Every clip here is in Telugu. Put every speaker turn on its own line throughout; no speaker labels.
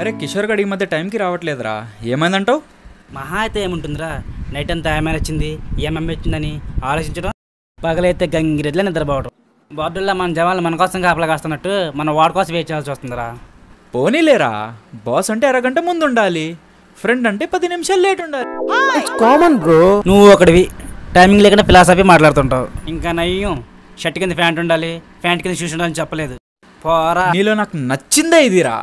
అరే కిషోర్ గడి ఈ మధ్య టైంకి రావట్లేదురా. ఏమైందంటావు?
మహా అయితే ఏముంటుందిరా? నైట్ అంతా ఏమైనా వచ్చింది ఏమేమి వచ్చిందని ఆలోచించడం పగలైతే గంగిరెద్దులే నిద్రపోవడం. బోర్డుల్లో మన జవాన్లు మన కోసం కాపలా కాస్తున్నట్టు మన వాడి కోసం వెయిట్ చేయాల్సి వస్తుందిరా.
పోనీలేరా బాస్ అంటే అరగంట ముందు ఉండాలి ఫ్రెండ్ అంటే పది నిమిషాలు లేట్ ఉండాలి.
కామన్ బ్రో
నువ్వు ఒకటివి టైమింగ్ లేకుండా ఫిలాసఫీ మాట్లాడుతుంటావు. ఇంకా నయ్యం షర్ట్ కింద ప్యాంట్ ఉండాలి ప్యాంట్ కింద షూస్ ఉండాలని చెప్పలేదు. పోరా.
నీలో నాకు నచ్చిందే ఇదిరా.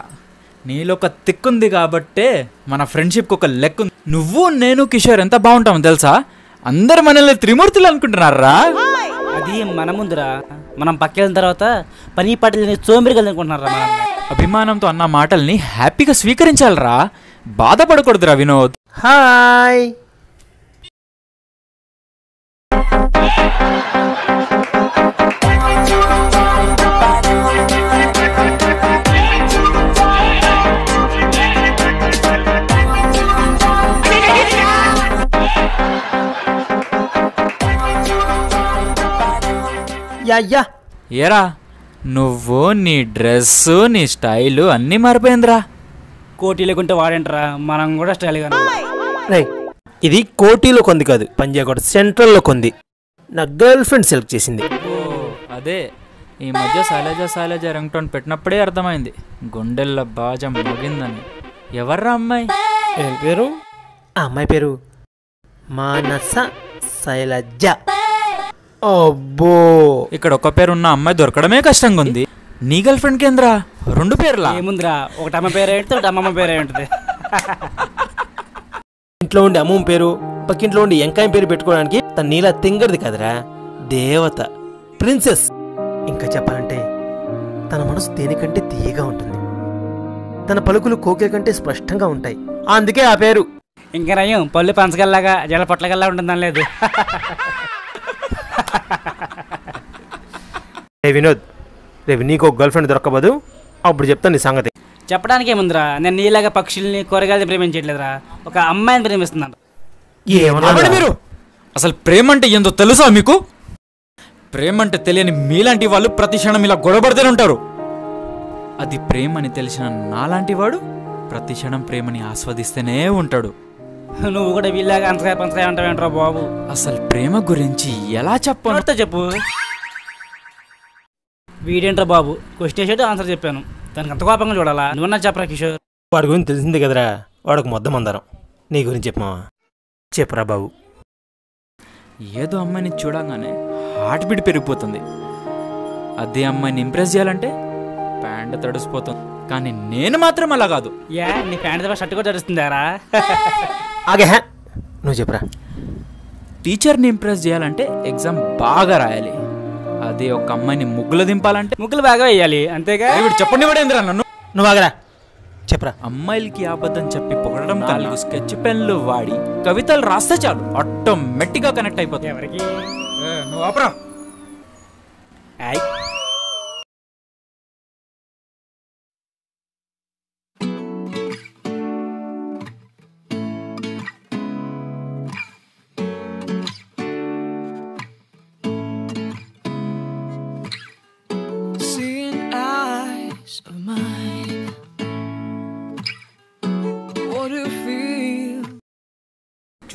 నీలో ఒక తిక్కుంది కాబట్టే మన ఫ్రెండ్షిప్కి ఒక లెక్క ఉంది. నువ్వు నేను కిషోర్ ఎంత బాగుంటామో తెలుసా? అందరు మనల్ని త్రిమూర్తులు అనుకుంటున్నారా?
అది మన ముందురా. మనం పక్కెళ్ళిన తర్వాత పని పాటలు సోంబిరిగా అనుకుంటున్నారా మనం?
అభిమానంతో అన్న మాటల్ని హ్యాపీగా స్వీకరించాలరా? బాధపడకూడదురా వినోద్.
హాయ్! యా యా
ఏరా నువ్వు నీ డ్రెస్సు నీ స్టైలు అన్నీ మారిపోయిందిరా.
కోటి లేకుంటే వాడేంటరా? మనం కూడా స్టైల్గా
రై ఇది కోటీలో కొంది కాదు పంజాగూడ సెంట్రల్లో కొంది. నా గర్ల్ ఫ్రెండ్ సెలెక్ట్ చేసింది.
ఓ అదే. ఈ మధ్య శైలజ శైలజ రింగ్ టోన్ పెట్టినప్పుడే అర్థమైంది. గుండెల్లో బాజ మోగిందని. ఎవర్రా అమ్మాయి?
ఏం పేరు? ఆ అమ్మాయి పేరు మానస శైలజ. అబ్బో.
ఇక్కడ ఒక పేరు ఉన్న అమ్మాయి దొరకడమే కష్టంగా ఉంది నీ గర్ల్ ఫ్రెండ్ కేంద్రా? రెండు పేర్లా?
ఏముందిరా? ఒకటి అమ్మ పేరు ఏంటి ఒకటి అమ్మమ్మ పేరు ఏంటిది
ఇంట్లో ఉండి అమ్మమ్మ పేరు పక్కింట్లో ఉండి ఎంకాయం పేరు పెట్టుకోవడానికి తన నీలా తింగరది కదరా దేవత ప్రిన్సెస్. ఇంకా చెప్పాలంటే తన మనసు దేనికంటే తీయగా ఉంటుంది. తన పలుకులు కోకిల కంటే స్పష్టంగా ఉంటాయి. అందుకే ఆ పేరు.
ఇంకా నయ్యం పళ్ళు పంచగల్లాగా జల పొట్లగల్లా ఉంటుందని లేదు.
రే వినోద్ రేపు నీకు ఒక గర్ల్ ఫ్రెండ్ దొరకబోదు అప్పుడు చెప్తాను నీ సంగతి.
చెప్పడానికి ఏముందిరా? నేను నీలాగా పక్షుల్ని కూరగాయలు ప్రేమించట్లేదురా. ఒక అమ్మాయిని ప్రేమిస్తున్నాను.
ఏమన్నా
మీరు? అసలు ప్రేమ అంటే ఏందో తెలుసా మీకు? ప్రేమ అంటే తెలియని మీలాంటి వాళ్ళు ప్రతి క్షణం ఇలా గొడవపడుతూనే ఉంటారు. అది ప్రేమ అని తెలిసిన నాలాంటి వాడు ప్రతి క్షణం ప్రేమని ఆస్వాదిస్తూనే ఉంటాడు.
నువ్వు కూడా వీళ్ళగా అంతగా పంచగా ఉంటావేంట్రా బాబు?
అసలు ప్రేమ గురించి ఎలా చెప్పను?
నోటితో చెప్పు. వీడేంట్రా బాబు? క్వశ్చన్ వేసాడు ఆన్సర్ చెప్పాను. దానికి అంత కోపంగా చూడాలా? నువ్వన్నా చెప్పరా కిషోర్?
వాడి గురించి తెలిసింది కదరా. వాడికి మొద్ద మందరం. నీ గురించి చెప్పమా చెప్పురా బాబు.
ఏదో అమ్మాయిని చూడంగానే హార్ట్ బీట్ పెరిగిపోతుంది. అదే అమ్మాయిని ఇంప్రెస్ చేయాలంటే ప్యాంట్ తడిసిపోతుంది. కానీ నేను మాత్రం అలా కాదు.
యా నీ ప్యాంట్ దగ్గర షర్ట్ కూడా తెరుస్తుందారా
ఆగే హే. నువ్వు చెప్పురా.
టీచర్ని ఇంప్రెస్ చేయాలంటే ఎగ్జామ్ బాగా రాయాలి. అదే ఒక అమ్మాయిని ముగ్గులు దింపాలంటే?
ముగ్గులు బాగా వేయాలి అంతేగా?
చెప్పండి వాడేంద్రా నన్ను?
నువ్వు ఆగరా. చెప్పరా.
అమ్మాయిలకి అబద్ధం చెప్పి పొగడడం నాలుగు స్కెచ్ పెన్లు వాడి కవితలు రాస్తే చాలు. ఆటోమేటిక్గా కనెక్ట్ అయిపోతుంది
ఎవరికి?
నువ్వు ఆపరా.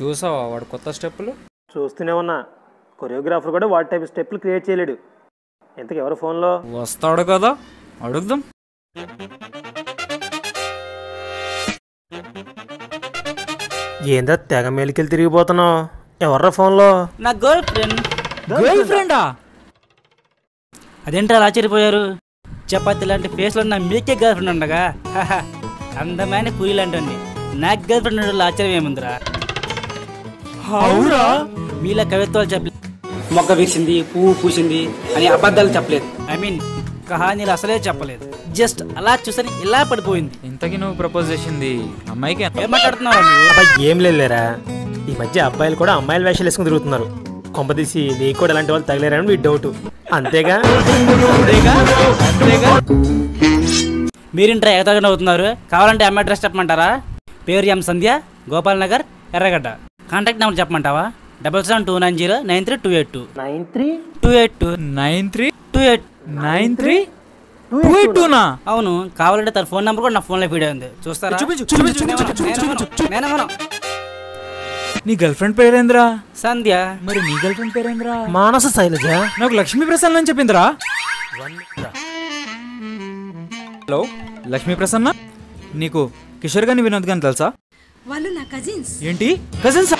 చూసావా వాడు కొత్త స్టెప్పులు?
చూస్తూనే ఉన్నా. కొరియోగ్రాఫర్ కూడా వాడి టైప్ స్టెప్లు క్రియేట్ చేయలేడు. ఇంతకు ఎవరు ఫోన్లో?
వస్తాడు కదా? అడుగుదాం.
ఏందా తెగ మేలికెళ్ళి తిరిగిపోతున్నావు? ఎవర్రా ఫోన్లో?
నా గర్ల్ ఫ్రెండ్.
గర్ల్ ఫ్రెండా?
అదేంటి అలా ఆశ్చర్యపోయారు? చపాతి లాంటి ఫేస్లో ఉన్న మీకే గర్ల్ ఫ్రెండ్ ఉండగా? హహ, అందమైన పూరి లాంటి నాకు గర్ల్ ఫ్రెండ్ ఆశ్చర్యం ఏముందిరా?
అవురా?
మీలా కవిత్వాలు చెప్పలేదు మొక్క వీసింది పువ్వు పూసింది అని అబద్ధాలు చెప్పలేదు. ఐ మీన్ కహానీలు అసలే చెప్పలేదు. జస్ట్ అలా చూసని ఇలా పడిపోయింది.
ఇంతకీ నువ్వు ప్రపోజ్ చేసింది అమ్మాయికి
ఏం మాట్లాడుతున్నావు
అబ్బాయి ఏం లేదులేరా ఈ మధ్య అబ్బాయిలు కూడా అమ్మాయిల వేషాలు వేసుకుని తిరుగుతున్నారు. కొంపదీసి నీకు కూడా ఇలాంటి వాళ్ళు తగిలేరని మీ డౌట్ అంతేగా?
మీరింట్రా ఎగతాగండి అవుతున్నారు. కావాలంటే అమ్మాయి అడ్రస్ చెప్పమంటారా? పేరు M Sandhya Gopal Nagar Erragadda. Contact number చెప్పమంటావా? Double seven two nine zero nine three two eight two.
Nine three
two eight two.
Nine three
two eight
nine three two eight టూనా?
అవును కావాలంటే తన ఫోన్ నెంబర్ కూడా నా ఫోన్లో ఫీడ్ ఉంది చూస్తారా.
నీ గర్ల్ ఫ్రెండ్ పేరేంద్రా?
సంధ్య.
మరి నీ గర్ల్ ఫ్రెండ్ పేరేంద్రా?
మానస శైలజ.
నాకు లక్ష్మీ ప్రసన్న అని చెప్పిందిరా. హలో లక్ష్మీ ప్రసన్న? నీకు కిషోర్ గాని వినోద్ గాని తెలుసా?
వాళ్ళు నా కజిన్స్
ఏంటి? కజిన్స్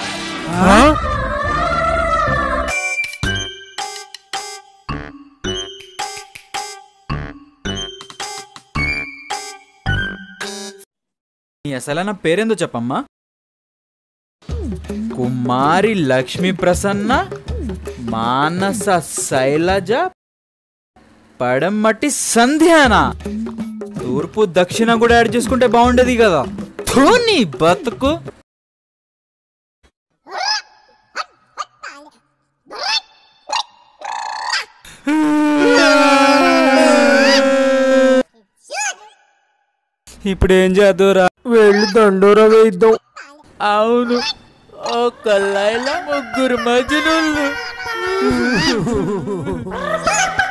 అసలైన పేరేందో చెప్పమ్మా? కుమారి లక్ష్మీ ప్రసన్న మానస శైలజ పడమటి సంధ్యానా. తూర్పు దక్షిణ కూడా యాడ్ చేసుకుంటే బాగుండేది కదా. థూ నీ బతుకు. ఇప్పుడు ఏం చేద్దురా?
వెళ్ళి దండోరా వేయిద్దాం.
అవును. ఒక లైల ముగ్గురు మజనులు